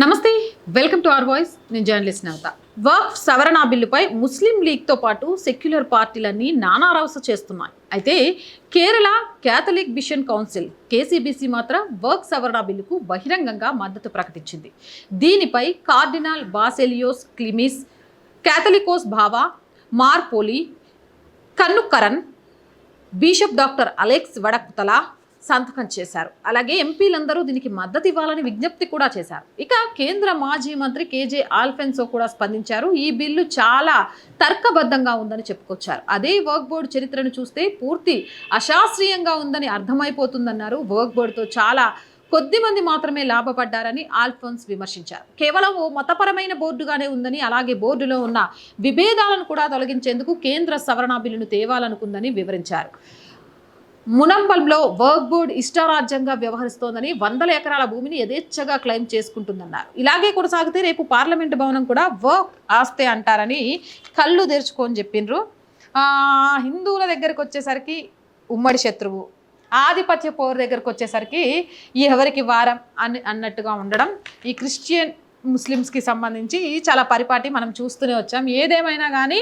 నమస్తే welcome to our voice. నేను journalist Navata. వక్ఫ్ సవరణ బిల్లుపై ముస్లిం లీగ్తో పాటు సెక్యులర్ పార్టీలన్నీ నానారవస చేస్తున్నాయి. అయితే Kerala Catholic bishop council KCBC మాత్రం వర్క్ సవరణ బిల్లుకు బహిరంగంగా మద్దతు ప్రకటించింది. దీనిపై కార్డినాల్ బాసెలియోస్ క్లిమిస్ క్యాథలికోస్ భావా మార్పోలి కన్నుకరన్ బిషప్ డాక్టర్ అలెక్స్ వడకుతల సంతకం చేశారు. అలాగే ఎంపీలందరూ దీనికి మద్దతు ఇవ్వాలని విజ్ఞప్తి కూడా చేశారు. ఇక కేంద్ర మాజీ మంత్రి కేజే ఆల్ఫెన్సో కూడా స్పందించారు. ఈ బిల్లు చాలా తర్కబద్ధంగా ఉందని చెప్పుకొచ్చారు. అదే వర్క్ బోర్డు చరిత్రను చూస్తే పూర్తి అశాస్త్రీయంగా ఉందని అర్థమైపోతుందన్నారు. వర్క్ బోర్డుతో చాలా కొద్ది మంది మాత్రమే లాభపడ్డారని ఆల్ఫోన్స్ విమర్శించారు. కేవలం ఓ మతపరమైన బోర్డుగానే ఉందని అలాగే బోర్డులో ఉన్న విభేదాలను కూడా తొలగించేందుకు కేంద్ర సవరణ బిల్లును తేవాలనుకుందని వివరించారు. మునంబల్లో వర్క్ బోర్డ్ ఇష్టారాజ్యంగా వ్యవహరిస్తోందని వందల ఎకరాల భూమిని యథేచ్ఛగా క్లెయిమ్ చేసుకుంటుందన్నారు. ఇలాగే కొనసాగితే రేపు పార్లమెంటు భవనం కూడా వర్క్ ఆస్తే అంటారని కళ్ళు తెరుచుకొని చెప్పిండ్రు. హిందువుల దగ్గరికి వచ్చేసరికి ఉమ్మడి శత్రువు ఆధిపత్య పోరు దగ్గరకు వచ్చేసరికి ఎవరికి వారం అని అన్నట్టుగా ఉండడం ఈ క్రిస్టియన్ ముస్లిమ్స్కి సంబంధించి చాలా పరిపాటి మనం చూస్తూనే వచ్చాం. ఏదేమైనా కానీ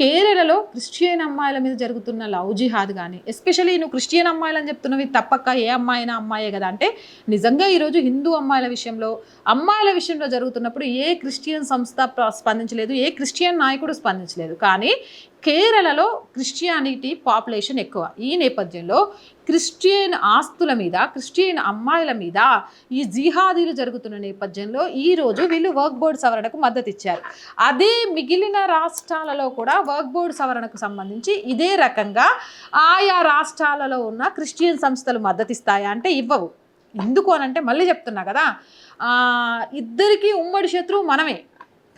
కేరళలో క్రిస్టియన్ అమ్మాయిల మీద జరుగుతున్న లవ్ జిహాద్ కానీ ఎస్పెషల్లీ నువ్వు క్రిస్టియన్ అమ్మాయిలు అని చెప్తున్నవి తప్పక ఏ అమ్మాయినా అమ్మాయే కదా. అంటే నిజంగా ఈరోజు హిందూ అమ్మాయిల విషయంలో అమ్మాయిల విషయంలో జరుగుతున్నప్పుడు ఏ క్రిస్టియన్ సంస్థ స్పందించలేదు ఏ క్రిస్టియన్ నాయకుడు స్పందించలేదు. కానీ కేరళలో క్రిస్టియానిటీ పాపులేషన్ ఎక్కువ. ఈ నేపథ్యంలో క్రిస్టియన్ ఆస్తుల మీద క్రిస్టియన్ అమ్మాయిల మీద ఈ జిహాదీలు జరుగుతున్న నేపథ్యంలో ఈరోజు వీళ్ళు వర్క్ బోర్డు సవరణకు మద్దతు ఇచ్చారు అదే మిగిలిన రాష్ట్రాలలో కూడా వర్క్ బోర్డ్ సవరణకు సంబంధించి ఇదే రకంగా ఆయా రాష్ట్రాలలో ఉన్న క్రిస్టియన్ సంస్థలు మద్దతిస్తాయా అంటే ఇవ్వవు. ఎందుకు అని అంటే మళ్ళీ చెప్తున్నా కదా ఇద్దరికీ ఉమ్మడి శత్రువు మనమే.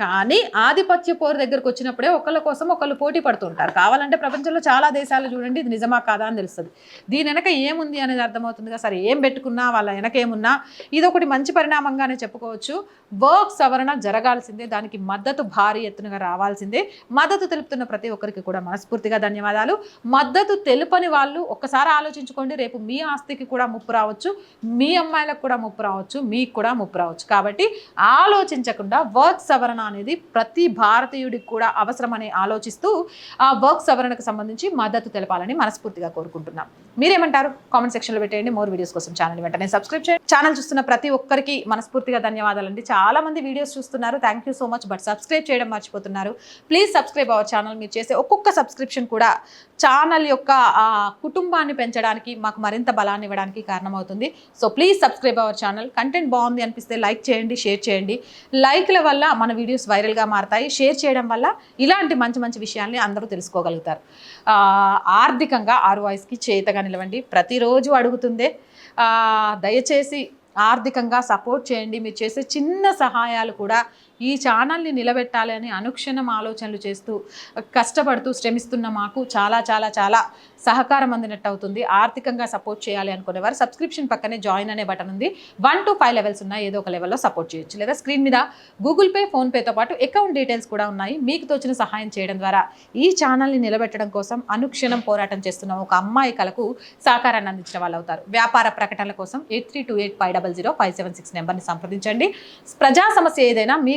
కానీ ఆధిపత్య పోరు దగ్గరకు వచ్చినప్పుడే ఒకళ్ళ కోసం ఒకళ్ళు పోటీ పడుతుంటారు. కావాలంటే ప్రపంచంలో చాలా దేశాలు చూడండి ఇది నిజమా కాదా అని తెలుస్తుంది. దీని వెనక ఏముంది అనేది అర్థమవుతుందిగా. సరే ఏం పెట్టుకున్నా వాళ్ళ వెనక ఏమున్నా ఇది ఒకటి మంచి పరిణామంగానే చెప్పుకోవచ్చు. వర్క్ సవరణ జరగాల్సిందే దానికి మద్దతు భారీ ఎత్తునగా రావాల్సిందే. మద్దతు తెలుపుతున్న ప్రతి ఒక్కరికి కూడా మనస్ఫూర్తిగా ధన్యవాదాలు. మద్దతు తెలుపని వాళ్ళు ఒక్కసారి ఆలోచించుకోండి రేపు మీ ఆస్తికి కూడా ముప్పు రావచ్చు మీ అమ్మాయిలకు కూడా ముప్పు రావచ్చు మీకు కూడా ముప్పు రావచ్చు. కాబట్టి ఆలోచించకుండా వర్క్ సవరణ అనేది ప్రతి భారతీయుడికి కూడా అవసరమని ఆలోచిస్తూ ఆ వర్క్ సవరణకు సంబంధించి మద్దతు తెలపాలని మనస్ఫూర్తిగా కోరుకుంటున్నాం. మీరేమంటారు? కామెంట్ సెక్షన్లో పెట్టేయండి. మోర్ వీడియోస్ కోసం ఛానల్ వెంటనే సబ్స్క్రైబ్ చేయండి. ఛానల్ చూస్తున్న ప్రతి ఒక్కరికి మనస్ఫూర్తిగా ధన్యవాదాలండి. చాలా మంది వీడియోస్ చూస్తున్నారు. Thank you so much but subscribe చేయడం మర్చిపోతున్నారు. ప్లీజ్ సబ్స్క్రైబ్ అవర్ ఛానల్ మీరు చేసే ఒక్కొక్క సబ్స్క్రిప్షన్ కూడా ఛానల్ యొక్క కుటుంబాన్ని పెంచడానికి మాకు మరింత బలాన్ని ఇవ్వడానికి కారణమవుతుంది. So please subscribe our channel content బాగుంది అనిపిస్తే లైక్ చేయండి షేర్ చేయండి. లైక్ల వల్ల మన వీడియోస్ వైరల్గా మారతాయి. షేర్ చేయడం వల్ల ఇలాంటి మంచి మంచి విషయాల్ని అందరూ తెలుసుకోగలుగుతారు. ఆర్థికంగా ఆరు వాయిస్కి చేతగా నిలవండి. ప్రతిరోజు అడుగుతుందే. దయచేసి ఆర్థికంగా సపోర్ట్ చేయండి. మీరు చేసే చిన్న సహాయాలు కూడా ఈ ఛానల్ని నిలబెట్టాలి అని అనుక్షణం ఆలోచనలు చేస్తూ కష్టపడుతూ శ్రమిస్తున్న మాకు చాలా చాలా చాలా సహకారం అందినట్టు అవుతుంది. ఆర్థికంగా సపోర్ట్ చేయాలి అనుకునేవారు. సబ్స్క్రిప్షన్ పక్కనే జాయిన్ అనే బటన్ ఉంది. వన్ టు ఫైవ్ లెవెల్స్ ఉన్నాయి. ఏదో ఒక లెవెల్లో సపోర్ట్ చేయొచ్చు. లేదా స్క్రీన్ మీద గూగుల్ పే ఫోన్పేతో పాటు అకౌంట్ డీటెయిల్స్ కూడా ఉన్నాయి. మీకు తోచిన సహాయం చేయడం ద్వారా ఈ ఛానల్ని నిలబెట్టడం కోసం అనుక్షణం పోరాటం చేస్తున్న ఒక అమ్మాయి కలకు సహకారాన్ని అందించిన వాళ్ళు అవుతారు. వ్యాపార ప్రకటనల కోసం eight three two eight five double zero five seven six నెంబర్ని సంప్రదించండి. ప్రజా సమస్య ఏదైనా మీ